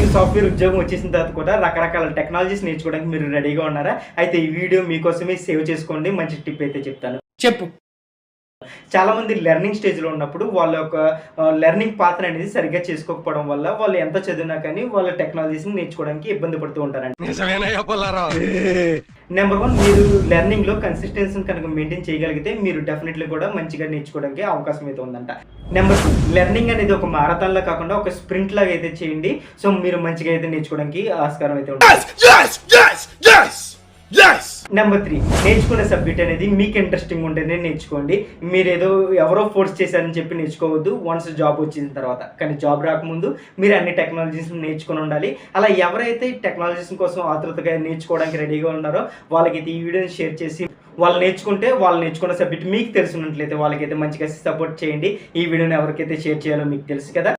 Engineering software ఉద్యోగం వచ్చేసిన తర్వాత కూడా రకరకాల టెక్నాలజీస్ నేర్చుకోవడానికి మీరు రెడీగా ఉన్నారా? అయితే ఈ వీడియో మీకోసమే సేవ్ చేసుకోండి. మంచి టిప్ అయితే చెప్తాను. చెప్పు. చాలా మంది లెర్నింగ్ స్టేజ్లో ఉన్నప్పుడు వాళ్ళ యొక్క లెర్నింగ్ పాత్ర అనేది సరిగ్గా చేసుకోకపోవడం వల్ల వాళ్ళు ఎంత చదివినా కానీ వాళ్ళ టెక్నాలజీస్ని నేర్చుకోవడానికి ఇబ్బంది పడుతూ ఉంటారండి. నెంబర్ వన్ మీరు లెర్నింగ్లో కన్సిస్టెన్సీని కనుక మెయింటైన్ చేయగలిగితే మీరు డెఫినెట్లీ కూడా మంచిగా నేర్చుకోవడానికి అవకాశం అయితే ఉందంట. నెంబర్ టూ లెర్నింగ్ అనేది ఒక మారథాన్ లా కాకుండా ఒక స్ప్రింట్ లాగా అయితే చేయండి. సో మీరు మంచిగా అయితే నేర్చుకోవడానికి ఆస్కారం అయితే ఉంటుంది. నెంబర్ త్రీ నేర్చుకునే సబ్జెక్ట్ అనేది మీకు ఇంట్రెస్టింగ్ ఉంటేనే నేర్చుకోండి. మీరు ఏదో ఎవరో ఫోర్స్ చేశారని చెప్పి నేర్చుకోవద్దు. వన్స్ జాబ్ వచ్చిన తర్వాత. కానీ జాబ్ రాకముందు మీరు అన్ని టెక్నాలజీస్ నేర్చుకుని ఉండాలి. అలా ఎవరైతే టెక్నాలజీస్ కోసం ఆతృతగా నేర్చుకోవడానికి రెడీగా ఉన్నారో వాళ్ళకైతే ఈ వీడియోని షేర్ చేసి వాళ్ళు నేర్చుకుంటే వాళ్ళు నేర్చుకున్న సబ్జెక్ట్ మీకు తెలిసినట్లయితే వాళ్ళకైతే మంచిగా సపోర్ట్ చేయండి. ఈ వీడియోని ఎవరికైతే షేర్ చేయాలో మీకు తెలుసు కదా.